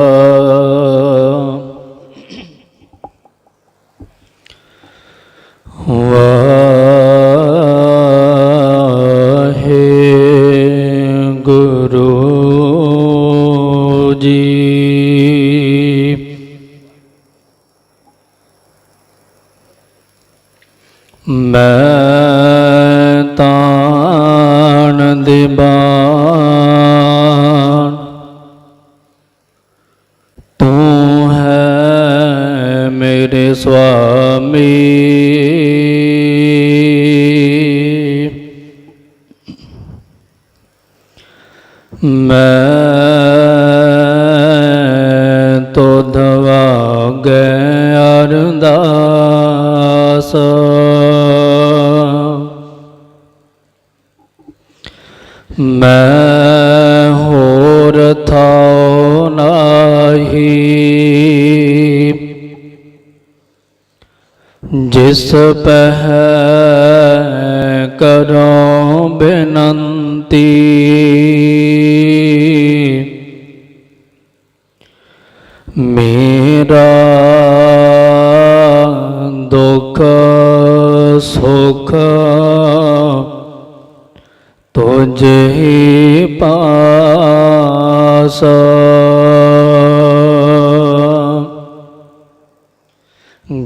ਵਾਹਿਗੁਰੂ ਹੈ ਮੇਰੇ ਜਿਸ ਪਹਿ ਕਰੋ ਬੇਨੰਤੀ। ਮੇਰਾ ਦੁੱਖ ਸੁਖ ਤੁਝੇ ਹੀ ਪਾਸ।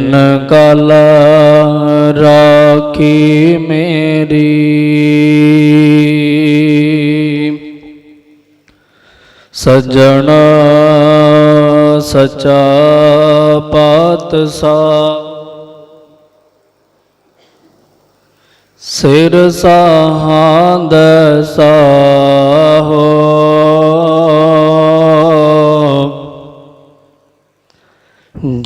ਜਿਨ ਕਲ ਰਾਖੀ ਮੇਰੀ। ਸਜਣ ਸਚਾ ਪਾਤਸ਼ਾਹ। ਸਿਰ ਸਾਹਾਂਦ ਸਾਹੋ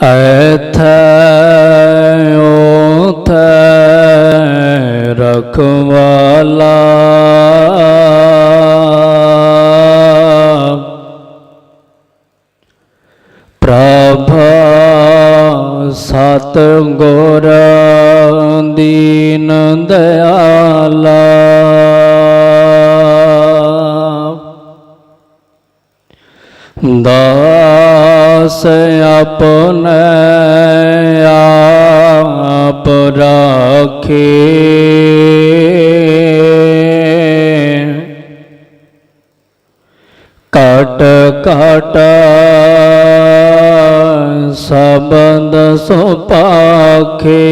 ਐਥੈ ਓਥੈ ਰਖਵਾਲਾ ਦਾਸ ਆਪਨੇ ਆਪ ਰਾਖੇ ਕਟ ਕਟ ਸਬਦ ਸੁਪਾਖੇ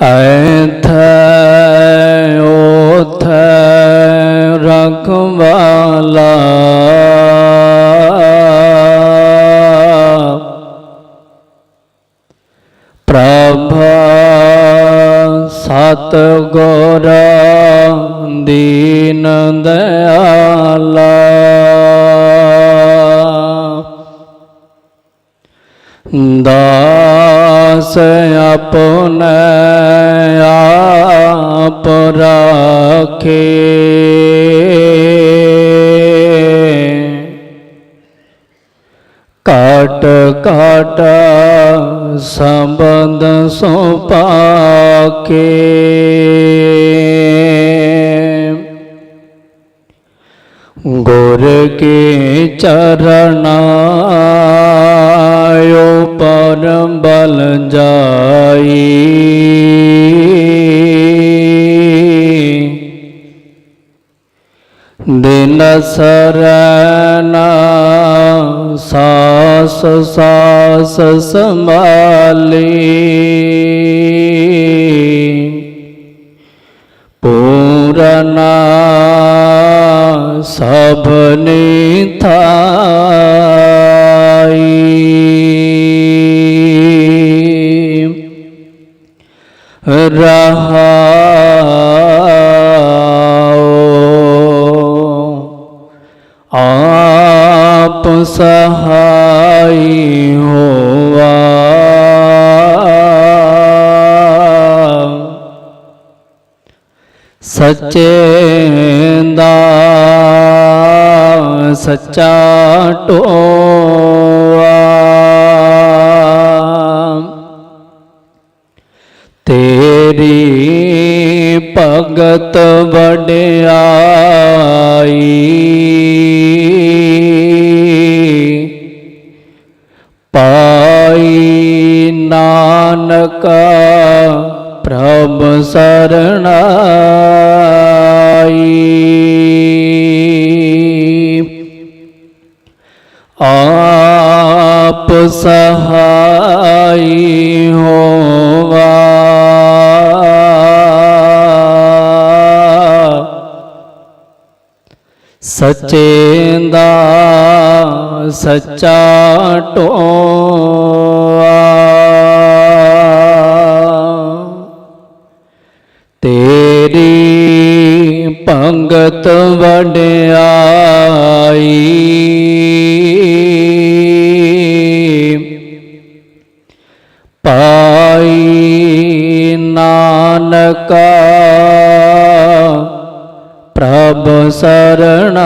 ਐਥੈ ਰਖਵਾਲਾ ਪ੍ਰਭ ਸਤ ਗੁਰ ਦੀਨ ਦਇਆਲਾ ਦਾਸ ਆਪਨੇ ਆਪ ਰਾਖੇ। ਘਟ ਸੰਬੰਧ ਸੋ ਪਾਕੇ। ਗੁਰ ਕੇ ਚਰਨਾਇਓ ਦਿਨ ਸਰਨਾ ਸਾਸ ਸਾਸ ਸੰਭਾਲੀ। ਪੂਰਨਾ ਸਭਨੀ ਥਾਈ। ਰਹਾ ਸਹਾਈ ਹੋਵਾ ਸੱਚੇ ਦਾ ਸੱਚਾ ਟੋਆ ਤੇਰੀ ਭਗਤ ਵਡਿਆਈ। ਸਰਣਾਈ ਆਪ ਸਹਾਈ ਹੋਵਾ। ਸੱਚੇ ਦਾ ਸੱਚਾ ਟੋ ਪੰਗਤ ਵਡਿਆਈ। ਪਾਈ ਨਾਨਕਾ ਪ੍ਰਭ ਸਰਣਾਈ।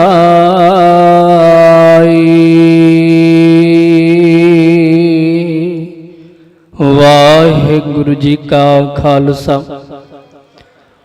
ਵਾਹਿਗੁਰੂ ਜੀ ਕਾ ਖਾਲਸਾ।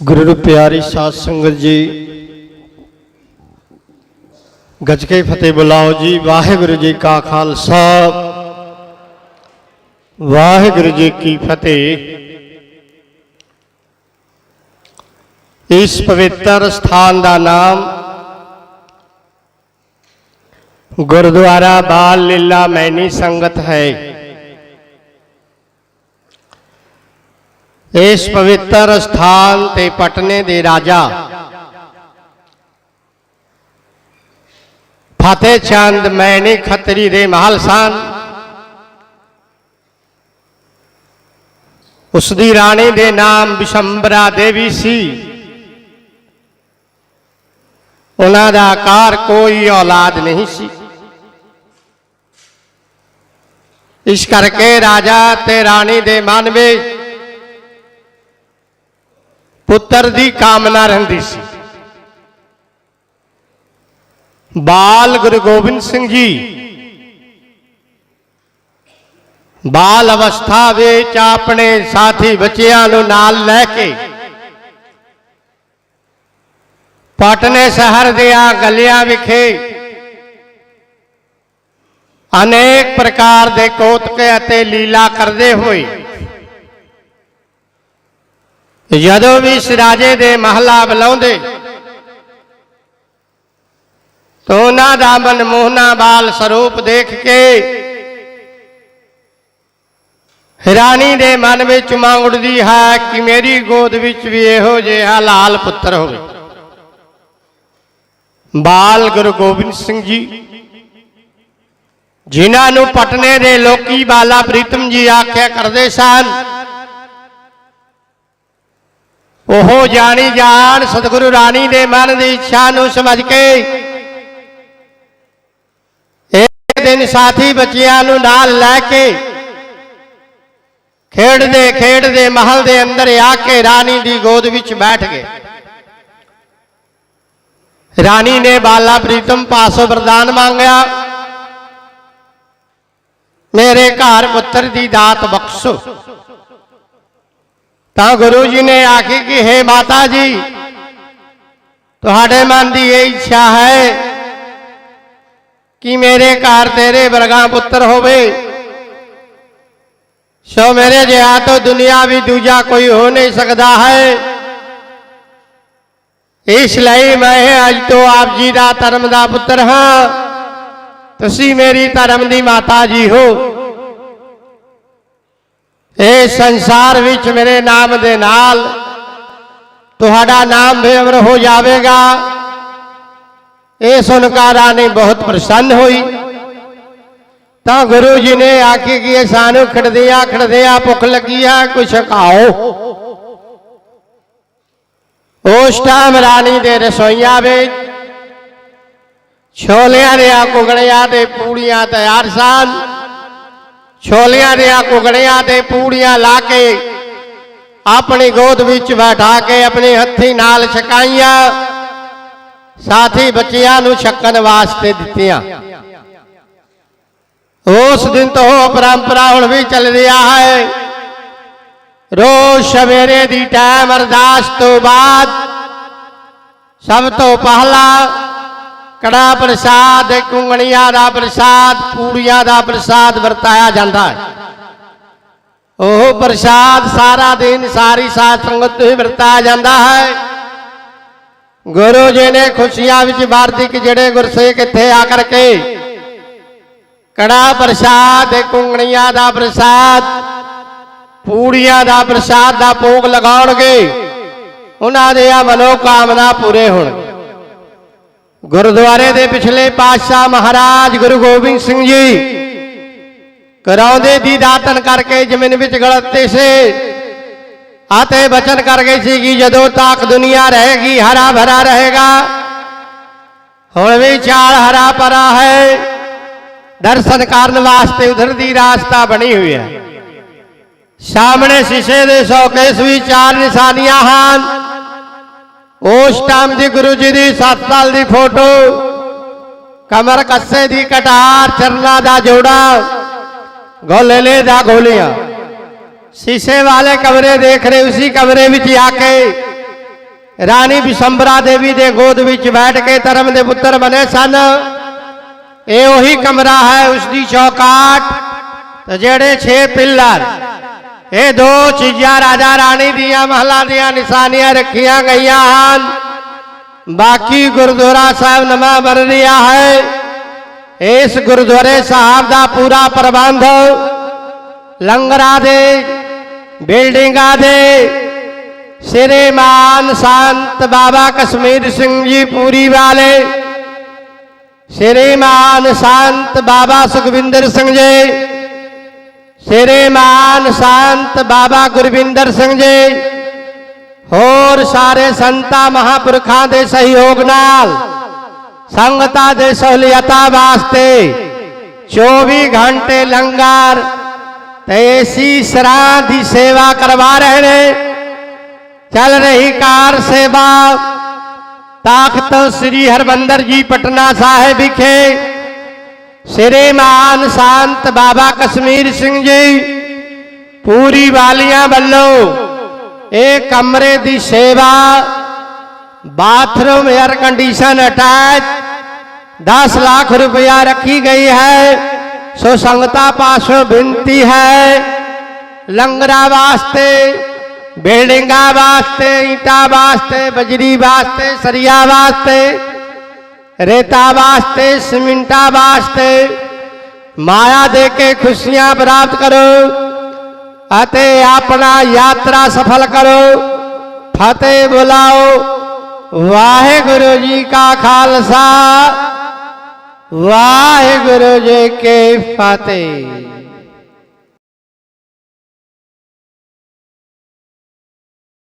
ਗੁਰੂ ਪਿਆਰੀ ਸਾਧ ਸੰਗਤ ਜੀ, ਗੱਜ ਕੇ ਫਤਿਹ ਬੁਲਾਓ ਜੀ। ਵਾਹਿਗੁਰੂ ਜੀ ਕਾ ਖਾਲਸਾ। ਵਾਹਿਗੁਰੂ ਜੀ ਕੀ ਫਤਿਹ। ਇਸ ਪਵਿੱਤਰ ਸਥਾਨ ਦਾ ਨਾਮ ਗੁਰਦੁਆਰਾ ਬਾਲ ਲੀਲਾ ਮੈਨੀ ਸੰਗਤ ਹੈ। ਇਸ ਪਵਿੱਤਰ ਸਥਾਨ ਤੇ ਪਟਨੇ ਦੇ ਰਾਜਾ ਫਤਿਹ ਚੰਦ ਮੈਣੀ ਖੱਤਰੀ ਦੇ ਮਹਲ ਸਨ। ਉਸ ਦੀ ਰਾਣੀ ਦੇ ਨਾਮ ਬਿਸ਼ੰਬਰਾ ਦੇਵੀ ਸੀ। ਉਹਨਾਂ ਦਾ ਆਕਾਰ ਕੋਈ ਔਲਾਦ ਨਹੀਂ ਸੀ। ਇਸ ਕਰਕੇ ਰਾਜਾ ਤੇ ਰਾਣੀ ਦੇ ਮਨ ਵਿੱਚ ਪੁੱਤਰ ਦੀ ਕਾਮਨਾ ਰਹਿੰਦੀ ਸੀ। ਬਾਲ ਗੁਰੂ ਗੋਬਿੰਦ ਸਿੰਘ ਜੀ, ਬਾਲ ਅਵਸਥਾ ਵਿੱਚ ਆਪਣੇ ਸਾਥੀ ਬੱਚਿਆਂ ਨੂੰ ਨਾਲ ਲੈ ਕੇ ਪਟਨੇ ਸ਼ਹਿਰ ਦੀਆਂ ਗਲੀਆਂ ਵਿਖੇ ਅਨੇਕ ਪ੍ਰਕਾਰ ਦੇ ਕੋਤਕੇ ਅਤੇ ਲੀਲਾ ਕਰਦੇ ਹੋਏ ਜਦੋਂ ਵੀ ਸਿਰਾਜੇ ਦੇ ਮਹਲਾ ਬੁਲਾਉਂਦੇ, ਤਾਂ ਉਹਨਾਂ ਦਾ ਮਨਮੋਹਨਾ ਬਾਲ ਸਰੂਪ ਦੇਖ ਕੇ ਰਾਣੀ ਦੇ ਮਨ ਵਿੱਚ ਮੰਗ ਉੱਠਦੀ ਹੈ ਕਿ ਮੇਰੀ ਗੋਦ ਵਿੱਚ ਵੀ ਇਹੋ ਜਿਹਾ ਲਾਲ ਪੁੱਤਰ ਹੋਵੇ। ਬਾਲ ਗੁਰੂ ਗੋਬਿੰਦ ਸਿੰਘ ਜੀ, ਜਿਨ੍ਹਾਂ ਨੂੰ ਪਟਨੇ ਦੇ ਲੋਕੀ ਬਾਲਾ ਪ੍ਰੀਤਮ ਜੀ ਆਖਿਆ ਕਰਦੇ ਸਨ ਉਹ ਜਾਣੀ ਜਾਣ ਸਤਿਗੁਰੂ ਰਾਣੀ ਦੇ ਮਨ ਦੀ ਇੱਛਾ ਨੂੰ ਸਮਝ ਕੇ। ਇੱਕ ਦਿਨ ਸਾਥੀ ਬੱਚਿਆਂ ਨੂੰ ਨਾਲ ਲੈ ਕੇ ਖੇਡਦੇ ਖੇਡਦੇ ਮਹਲ ਦੇ ਅੰਦਰ ਆ ਕੇ ਰਾਣੀ ਦੀ ਗੋਦ ਵਿੱਚ ਬੈਠ ਗਏ। ਰਾਣੀ ਨੇ ਬਾਲਾ ਪ੍ਰੀਤਮ ਪਾਸੋਂ ਵਰਦਾਨ ਮੰਗਿਆ, ਮੇਰੇ ਘਰ ਪੁੱਤਰ ਦੀ ਦਾਤ ਬਖਸ਼ੋ। ਤਾਂ ਗੁਰੂ ਜੀ ਨੇ ਆਖੀ ਕਿ हे ਮਾਤਾ ਜੀ, ਤੁਹਾਡੇ ਮਨ ਦੀ ਇਹ ਇੱਛਾ ਹੈ ਕਿ ਮੇਰੇ ਘਰ ਤੇਰੇ ਵਰਗਾ ਪੁੱਤਰ ਹੋਵੇ। ਸੋ ਮੇਰੇ ਜਿਹਾ ਤੋਂ ਦੁਨੀਆ ਵੀ ਦੂਜਾ ਕੋਈ ਹੋ ਨਹੀਂ ਸਕਦਾ ਹੈ। ਇਸ ਲਈ ਮੈਂ ਅੱਜ ਤੋਂ ਆਪ ਜੀ ਦਾ ਧਰਮ ਦਾ ਪੁੱਤਰ ਹਾਂ। ਤੁਸੀਂ ਮੇਰੀ ਧਰਮ ਦੀ ਮਾਤਾ ਜੀ ਹੋ। ਇਹ ਸੰਸਾਰ ਵਿੱਚ ਮੇਰੇ ਨਾਮ ਦੇ ਨਾਲ ਤੁਹਾਡਾ ਨਾਮ ਵੀ ਅਮਰ ਹੋ ਜਾਵੇਗਾ। ਇਹ ਸੁਣ ਕੇ ਰਾਣੀ ਬਹੁਤ ਪ੍ਰਸੰਨ ਹੋਈ। ਤਾਂ ਗੁਰੂ ਜੀ ਨੇ ਆਖੀ ਕਿ ਇਹ ਸਾਨੂੰ ਖੜਦਿਆਂ ਖੜਦਿਆਂ ਭੁੱਖ ਲੱਗੀ ਆ, ਕੁਛ ਖਾਓ। ਉਸ ਟਾਈਮ ਰਾਣੀ ਦੇ ਰਸੋਈਆਂ ਵਿੱਚ ਛੋਲਿਆਂ ਦੇ ਕੁਗੜਿਆਂ ਤੇ ਪੂੜੀਆਂ ਤਿਆਰ ਸਨ। ਛੋਲਿਆਂ ਦੇ ਕੁਗੜਿਆਂ ਤੇ ਪੂੜੀਆਂ ਲਾ ਕੇ ਆਪਣੀ ਗੋਦ ਵਿੱਚ ਬੈਠਾ ਕੇ ਆਪਣੇ ਹੱਥੀ ਨਾਲ ਛਕਾਈਆਂ। ਸਾਥੀ ਬੱਚਿਆਂ ਨੂੰ ਛਕਣ ਵਾਸਤੇ ਦਿੱਤੀਆਂ। ਉਸ ਦਿਨ ਤੋਂ ਉਹ ਪਰੰਪਰਾ ਹੁਣ ਵੀ ਚੱਲ ਰਿਹਾ ਹੈ। ਰੋਜ਼ ਸਵੇਰੇ ਦੀ ਟਾਈਮ ਅਰਦਾਸ ਤੋਂ ਬਾਅਦ ਸਭ ਤੋਂ ਪਹਿਲਾ ਕੜਾ ਪ੍ਰਸਾਦ, ਕੁੰਗਣੀਆਂ ਦਾ ਪ੍ਰਸਾਦ, ਪੂੜੀਆਂ ਦਾ ਪ੍ਰਸਾਦ ਵਰਤਾਇਆ ਜਾਂਦਾ ਹੈ। ਉਹ ਪ੍ਰਸਾਦ ਸਾਰਾ ਦਿਨ ਸਾਰੀ ਸਾਧ ਸੰਗਤ ਹੀ ਵਰਤਾਇਆ ਜਾਂਦਾ ਹੈ। ਗੁਰੂ ਜੀ ਨੇ ਖੁਸ਼ੀਆਂ ਵਿੱਚ ਵਾਰਤਿਕ ਜਿਹੜੇ ਗੁਰਸੇਖ ਇੱਥੇ ਆ ਕਰਕੇ ਕੜਾ ਪ੍ਰਸਾਦ, ਕੁੰਗਣੀਆਂ ਦਾ ਪ੍ਰਸਾਦ, ਪੂੜੀਆਂ ਦਾ ਪ੍ਰਸਾਦ ਦਾ ਭੋਗ ਲਗਾਉਣਗੇ। ਉਹਨਾਂ ਦੇ ਆ ਮਨੋ ਕਾਮਨਾ ਪੂਰੇ ਹੋਣਗੇ। ਗੁਰਦੁਆਰੇ ਦੇ ਪਿਛਲੇ ਪਾਤਸ਼ਾਹ ਮਹਾਰਾਜ ਗੁਰੂ ਗੋਬਿੰਦ ਸਿੰਘ ਜੀ ਕਰਾਉਂਦੇ ਦੀ ਦਾਤਨ ਕਰਕੇ ਜ਼ਮੀਨ ਵਿੱਚ ਗਲਤੇ ਸੇ। ਆਤੇ ਬਚਨ ਕਰ ਗਈ ਸੀ ਕਿ ਜਦੋਂ ਤੱਕ ਦੁਨੀਆ ਰਹੇਗੀ, ਹਰਾ ਭਰਾ ਰਹੇਗਾ। ਹੁਣ ਵੀ ਚਾਲ ਹਰਾ ਭਰਾ ਹੈ। ਦਰਸ਼ਨ ਕਰਨ ਵਾਸਤੇ ਉਧਰ ਦੀ ਰਾਸਤਾ ਬਣੀ ਹੋਈ ਹੈ। ਸਾਹਮਣੇ ਸ਼ੀਸ਼ੇ ਦੇ ਸ਼ੌਕੇਸ ਵੀ ਚਾਰ ਨਿਸ਼ਾਨੀਆਂ ਹਨ। ਉਸ ਟਾਈਮ ਦੀ ਗੁਰੂ ਜੀ ਦੀ 7 ਸਾਲ ਦੀ ਫੋਟੋ ਕਮਰ ਕੱਸੇ ਦੀ, ਕਟਾਰ, ਚਰਨਾ ਦਾ ਜੋੜਾ ਗੋਲੇਲੇ ਦਾ ਗੋਲੀਆਂ। ਸ਼ੀਸ਼ੇ ਵਾਲੇ ਕਮਰੇ ਦੇਖ ਰਹੇ, ਉਸੇ ਕਮਰੇ ਵਿੱਚ ਆ ਕੇ ਰਾਣੀ ਬਿਸ਼ੰਬਰਾ ਦੇਵੀ ਦੇ ਗੋਦ ਵਿੱਚ ਬੈਠ ਕੇ ਧਰਮ ਦੇ ਪੁੱਤਰ ਬਣੇ ਸਨ। ਇਹ ਉਹੀ ਕਮਰਾ ਹੈ ਉਸ ਦੀ ਚੌਕਾਟ। ਤੇ ਜਿਹੜੇ 6 ਪਿੱਲਰ ਇਹ ਦੋ ਚੀਜ਼ਾਂ ਰਾਜਾ ਰਾਣੀ ਦੀਆਂ ਮਹਲਾਂ ਦੀਆਂ ਨਿਸ਼ਾਨੀਆਂ ਰੱਖੀਆਂ ਗਈਆਂ ਹਨ। ਬਾਕੀ ਗੁਰਦੁਆਰਾ ਸਾਹਿਬ ਨਵਾਂ ਬਣ ਰਿਹਾ ਹੈ। ਇਸ ਗੁਰਦੁਆਰੇ ਸਾਹਿਬ ਦਾ ਪੂਰਾ ਪ੍ਰਬੰਧ ਲੰਗਰਾਂ ਦੇ, ਬਿਲਡਿੰਗਾਂ ਦੇ, ਸ਼੍ਰੀਮਾਨ ਸੰਤ ਬਾਬਾ ਕਸ਼ਮੀਰ ਸਿੰਘ ਜੀ ਪੂਰੀ ਵਾਲੇ, ਸ਼੍ਰੀਮਾਨ ਸੰਤ ਬਾਬਾ ਸੁਖਵਿੰਦਰ ਸਿੰਘ ਜੀ ਸ਼੍ਰੀਮਾਨ ਸੰਤ ਬਾਬਾ ਗੁਰਵਿੰਦਰ ਸਿੰਘ ਜੀ, ਹੋਰ ਸਾਰੇ ਸੰਤਾਂ ਮਹਾਪੁਰਖਾਂ ਦੇ ਸਹਿਯੋਗ ਨਾਲ, ਸੰਗਤਾਂ ਦੇ ਸਹੂਲਤਾਂ ਵਾਸਤੇ 24 ਘੰਟੇ ਲੰਗਰ ਤੇ ਏਸੀ ਸਰਾਂ ਦੀ ਸੇਵਾ ਕਰਵਾ ਰਹੇ ਨੇ। ਚੱਲ ਰਹੀ ਕਾਰ ਸੇਵਾ ਤਖਤ ਸ੍ਰੀ ਹਰਮੰਦਰ ਜੀ ਪਟਨਾ ਸਾਹਿਬ ਵਿਖੇ ਸ੍ਰੀਮਾਨ ਸੰਤ ਬਾਬਾ ਕਸ਼ਮੀਰ ਸਿੰਘ ਜੀ, ਪੂਰੀ ਵਾਲੀਆਂ ਵੱਲੋਂ ਇਹ ਕਮਰੇ ਦੀ ਸੇਵਾ, bathroom air condition attach 10 lakh ਰੁਪਇਆ ਰੱਖੀ ਗਈ ਹੈ। ਸੋ ਸੰਗਤਾਂ ਪਾਸੋਂ ਬੇਨਤੀ ਹੈ, ਲੰਗਰਾਂ ਵਾਸਤੇ, ਬਿਲਡਿੰਗਾਂ ਵਾਸਤੇ ਇੱਟਾਂ ਵਾਸਤੇ, ਬਜਰੀ ਵਾਸਤੇ, ਸਰੀਆ ਵਾਸਤੇ ਰੇਤਾ ਵਾਸਤੇ, ਸਿਮਿੰਟਾਂ ਵਾਸਤੇ ਮਾਇਆ ਦੇ ਕੇ ਖੁਸ਼ੀਆਂ ਪ੍ਰਾਪਤ ਕਰੋ ਅਤੇ ਆਪਣਾ ਯਾਤਰਾ ਸਫਲ ਕਰੋ। ਫਤਿਹ ਬੁਲਾਓ। ਵਾਹਿਗੁਰੂ ਜੀ ਕਾ ਖਾਲਸਾ। ਵਾਹਿਗੁਰੂ ਜੀ ਕੀ ਫਤਿਹ।